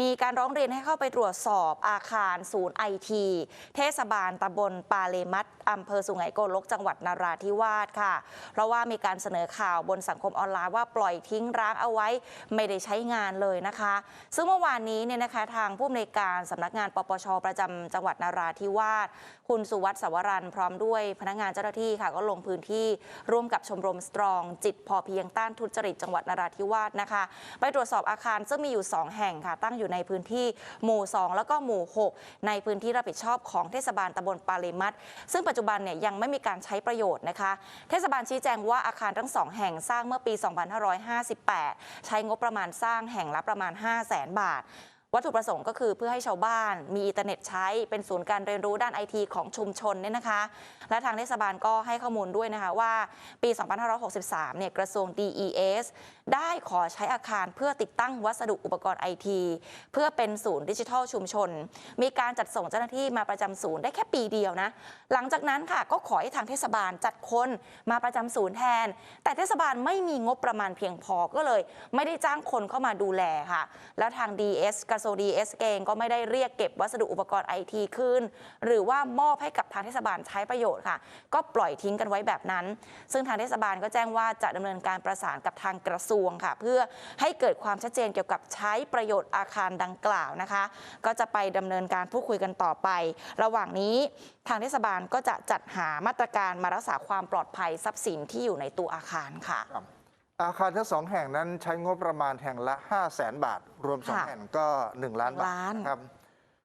มีการร้องเรียนให้เข้าไปตรวจสอบอาคารศูนย์ไอทีเทศบาลตำบลปาเลมัดอำเภอสุไหงโกลกจังหวัดนาราธิวาสค่ะ เพราะว่ามีการเสนอข่าวบนสังคมออนไลน์ว่าปล่อยทิ้งร้างเอาไว้ไม่ได้ใช้งานเลยนะคะ ซึ่งเมื่อวานนี้เนี่ยนะคะทางผู้อำนวยการสำนักงานปปชประจำจังหวัดนาราธิวาสคุณสุวัสดิ์สวรันพร้อมด้วยพนักงานเจ้าหน้าที่ค่ะก็ลงพื้นที่ร่วมกับชมรมสตรอง จิตพอเพียงต้านทุจริตจังหวัดนราธิวาสนะคะ ไปตรวจสอบอาคารซึ่งมีอยู่ 2 แห่งค่ะตั้งอยูู่่ในพื้นที่หมู่ 2 แล้วก็หมู่ 6 ในพื้นที่รับผิดชอบของเทศบาลตำบลปาเลมัดซึ่งปัจจุบันเนี่ยยังไม่มีการใช้ประโยชน์นะคะ เทศบาลชี้แจงว่าอาคารทั้งสองแห่งสร้างเมื่อปี 2558 ใช้งบประมาณสร้างแห่งละประมาณ 5 0 0แสนบาท วัตถุประสงค์ก็คือเพื่อให้ชาวบ้านมีอินเทอร์เน็ตใช้เป็นศูนย์การเรียนรู้ด้านไอทีของชุมชนเนี่ยนะคะ และทางเทศบาลก็ให้ข้อมูลด้วยนะคะว่าปี 2563 เนี่ยกระทรวง DES ได้ขอใช้อาคารเพื่อติดตั้งวัสดุอุปกรณ์ไอทีเพื่อเป็นศูนย์ดิจิทัลชุมชน มีการจัดส่งเจ้าหน้าที่มาประจำศูนย์ได้แค่ปีเดียวนะ หลังจากนั้นค่ะก็ขอให้ทางเทศบาลจัดคนมาประจำศูนย์แทน แต่เทศบาลไม่มีงบประมาณเพียงพอก็เลย ไม่ได้จ้างคนเข้ามาดูแลค่ะ แล้วทาง DS กระทรวง DS เองก็ไม่ได้เรียกเก็บวัสดุอุปกรณ์ไอทีคืนหรือว่ามอบให้กับทางเทศบาลใช้ประโยชน์ค่ะ ก็ปล่อยทิ้งกันไว้แบบนั้น ซึ่งทางเทศบาลก็แจ้งว่าจะดำเนินการประสานกับทางกระทรวงค่ะ เพื่อให้เกิดความชัดเจนเกี่ยวกับใช้ประโยชน์อาคารดังกล่าวนะคะ ก็จะไปดำเนินการพูดคุยกันต่อไป ระหว่างนี้ทางเทศบาลก็จะจัดหามาตรการมารักษาความปลอดภัยทรัพย์สินที่อยู่ในตัวอาคารค่ะ อาคารทั้งสองแห่งนั้นใช้งบประมาณแห่งละ 5 0 0แสนบาท รวมสองค่ะแห่งก็ 1 ล้านบาทล้าน นะครับ